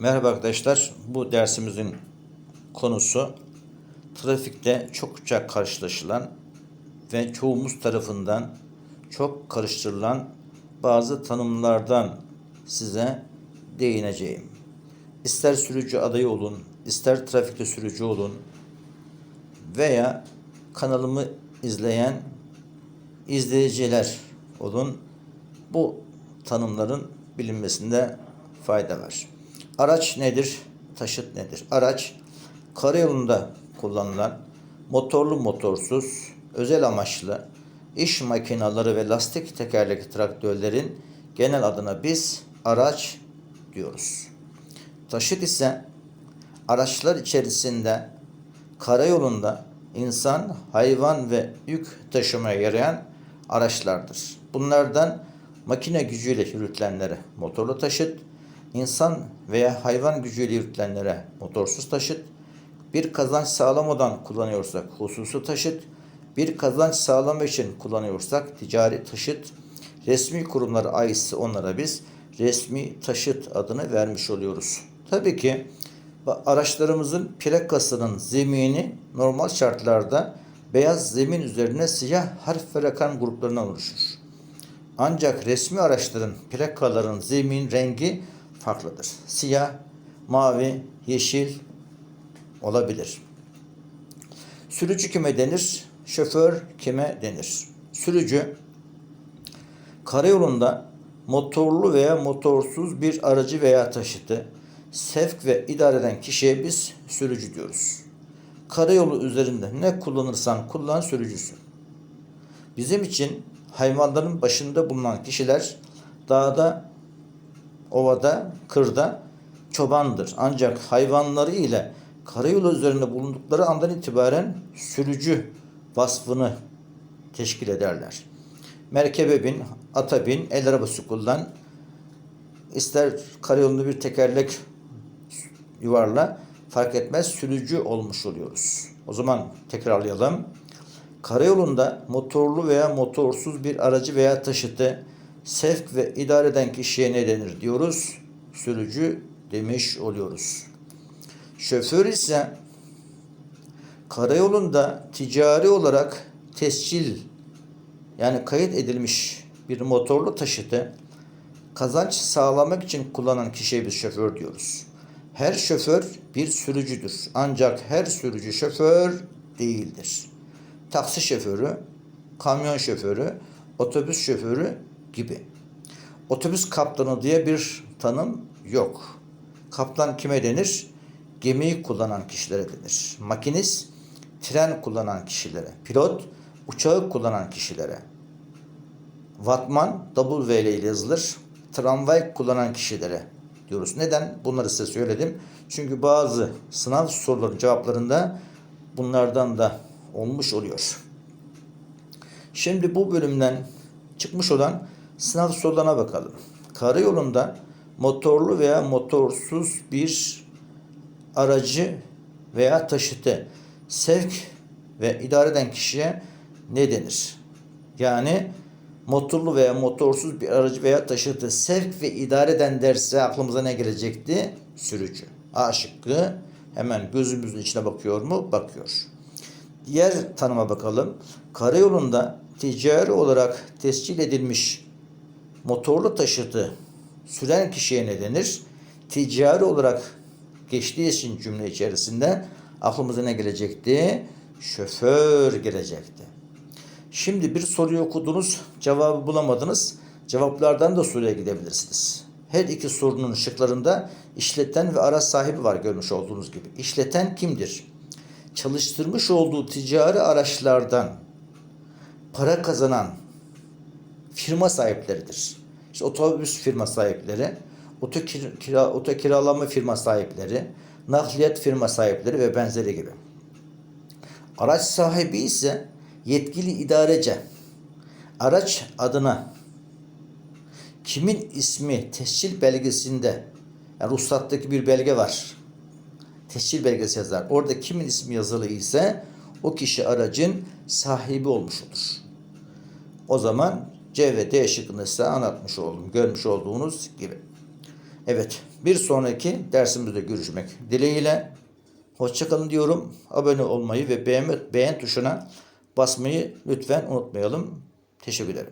Merhaba arkadaşlar. Bu dersimizin konusu trafikte çokça karşılaşılan ve çoğumuz tarafından çok karıştırılan bazı tanımlardan size değineceğim. İster sürücü adayı olun, ister trafikte sürücü olun veya kanalımı izleyen izleyiciler olun. Bu tanımların bilinmesinde fayda var. Araç nedir? Taşıt nedir? Araç karayolunda kullanılan motorlu motorsuz özel amaçlı iş makineleri ve lastik tekerlekli traktörlerin genel adına biz araç diyoruz. Taşıt ise araçlar içerisinde karayolunda insan, hayvan ve yük taşımaya yarayan araçlardır. Bunlardan makine gücüyle yürütülenlere motorlu taşıt, insan veya hayvan gücüyle yürütülenlere motorsuz taşıt, bir kazanç sağlamadan kullanıyorsak hususi taşıt, bir kazanç sağlamak için kullanıyorsak ticari taşıt, resmi kurumlara aitse onlara biz resmi taşıt adını vermiş oluyoruz. Tabii ki araçlarımızın plakasının zemini normal şartlarda beyaz zemin üzerine siyah harf ve rakam gruplarından oluşur. Ancak resmi araçların plakaların zemin rengi farklıdır. Siyah, mavi, yeşil olabilir. Sürücü kime denir? Şoför kime denir? Sürücü karayolunda motorlu veya motorsuz bir aracı veya taşıtı sevk ve idare eden kişiye biz sürücü diyoruz. Karayolu üzerinde ne kullanırsan kullan sürücüsün. Bizim için hayvanların başında bulunan kişiler dağda, ovada, kırda çobandır. Ancak hayvanları ile karayolu üzerinde bulundukları andan itibaren sürücü vasfını teşkil ederler. Merkebe bin, ata bin, el arabası kullan. İster karayolunda bir tekerlek yuvarla fark etmez sürücü olmuş oluyoruz. O zaman tekrarlayalım. Karayolunda motorlu veya motorsuz bir aracı veya taşıtı sevk ve idare eden kişiye ne denir diyoruz? Sürücü demiş oluyoruz. Şoför ise karayolunda ticari olarak tescil yani kayıt edilmiş bir motorlu taşıtı kazanç sağlamak için kullanan kişiye biz şoför diyoruz. Her şoför bir sürücüdür. Ancak her sürücü şoför değildir. Taksi şoförü, kamyon şoförü, otobüs şoförü gibi. Otobüs kaptanı diye bir tanım yok. Kaptan kime denir? Gemiyi kullanan kişilere denir. Makinist, tren kullanan kişilere. Pilot, uçağı kullanan kişilere. Vatman, W ile yazılır. Tramvay kullanan kişilere diyoruz. Neden? Bunları size söyledim. Çünkü bazı sınav soruları cevaplarında bunlardan da olmuş oluyor. Şimdi bu bölümden çıkmış olan sınav sorularına bakalım. Karayolunda motorlu veya motorsuz bir aracı veya taşıtı sevk ve idare eden kişiye ne denir? Yani motorlu veya motorsuz bir aracı veya taşıtı sevk ve idare eden derse aklımıza ne gelecekti? Sürücü. A şıkkı hemen gözümüzün içine bakıyor mu? Bakıyor. Diğer tanıma bakalım. Karayolunda ticari olarak tescil edilmiş motorlu taşıtı süren kişiye ne denir? Ticari olarak geçtiği için cümle içerisinde aklımıza ne gelecekti? Şoför gelecekti. Şimdi bir soruyu okudunuz, cevabı bulamadınız. Cevaplardan da soruya gidebilirsiniz. Her iki sorunun şıklarında işleten ve araç sahibi var görmüş olduğunuz gibi. İşleten kimdir? Çalıştırmış olduğu ticari araçlardan para kazanan firma sahipleridir. İşte otobüs firma sahipleri, oto, kira, oto kiralama firma sahipleri, nakliyat firma sahipleri ve benzeri gibi. Araç sahibi ise yetkili idarece araç adına kimin ismi tescil belgesinde yani ruhsattaki bir belge var. Tescil belgesi yazar. Orada kimin ismi yazılı ise o kişi aracın sahibi olmuş olur. O zaman C ve D şıkkını size anlatmış oldum. Görmüş olduğunuz gibi. Evet, bir sonraki dersimizde görüşmek dileğiyle. Hoşçakalın diyorum. Abone olmayı ve beğen, beğen tuşuna basmayı lütfen unutmayalım. Teşekkür ederim.